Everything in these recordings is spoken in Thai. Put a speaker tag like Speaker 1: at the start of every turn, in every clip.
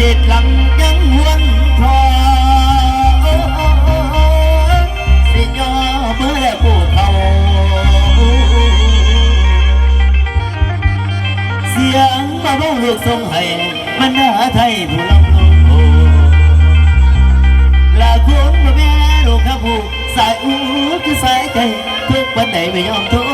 Speaker 1: biệt lặng nhắn huân thọ xin cho bữa của thầu giếng mà bao ngược sông hề mình đã thấy vụ lòng là cuốn mà bé đồ khắp hồ sai ú cứ sai cây thương vấn đề về nhóm thôi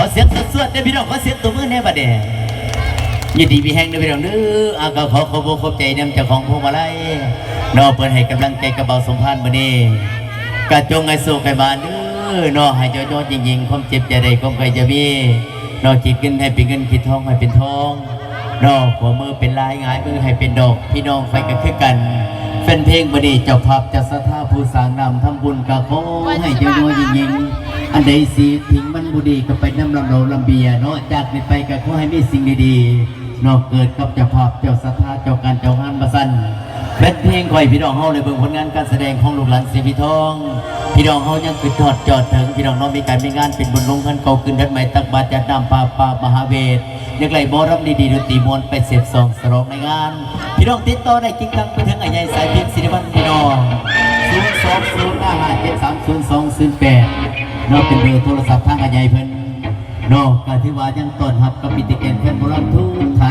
Speaker 1: ขอเสียงสวดๆได้พี่น้องขอเสียงตัวมือแน่บัดเดียยินดีพี่แห้งได้พี่น้องเด้ออาก็ขอขอบขอบใจน้ำเจ้าของพวงมาลัยนอเปิดให้กำลังใจกระเบาสมพานบัดนี้กระจงไอสู่ไก่บานเด้อนอให้ยอดๆจริงๆความเจ็บจะได้ความใครจะมีนอจิตเงินให้เป็นเงินคิดทองให้เป็นทองนอหัวมือเป็นลายงายมือให้เป็นดอก พี่น้องไปกันคือกันเแฟนเพลงบัดนี้เจ้าภาพจะสัทธาผู้สางนำทำบุญกระโคให้เจ้าน้อยยิงๆ อันใดสีทิ้งมันบุดีก็ไปน้ำลำเราลำเบียเนาะจากนี้ไปก็ขอให้มีสิ่งดีๆเนาะเกิดกับเจ้าภาพเจ้าสถาเจ้าการเจ้างานมาสั้นเป็นเพลงคอยพี่น้องเฮาในเบิ่งผลงานการแสดงของลูกหลานสีพิทอง พี่น้องเฮายังคือทอดจอดถึงพี่น้องน้องมีการมีงานเป็นบุญลงขันเก่าขึ้นดัดใหม่ตักบาตรจัดน้ำปลาปลามหาเวทยังไงบ่รับดีๆดนตรีมวลไปเสพสองสรองในงาน พี่น้องติดต่อได้จริงจังไปถึงไอ้ใหญ่สายเพียงสิริวัฒน์พี่น้อง0 2 0 5 5 7 3 0 2 0 8นอกเป็ นอกเบอร์โทรศัพท์ทางไอ้ใหญ่เพิ่นนอกก็ที่ว่ายังต้อนรับกับปิติเกนแค่โบรับทุกท่าน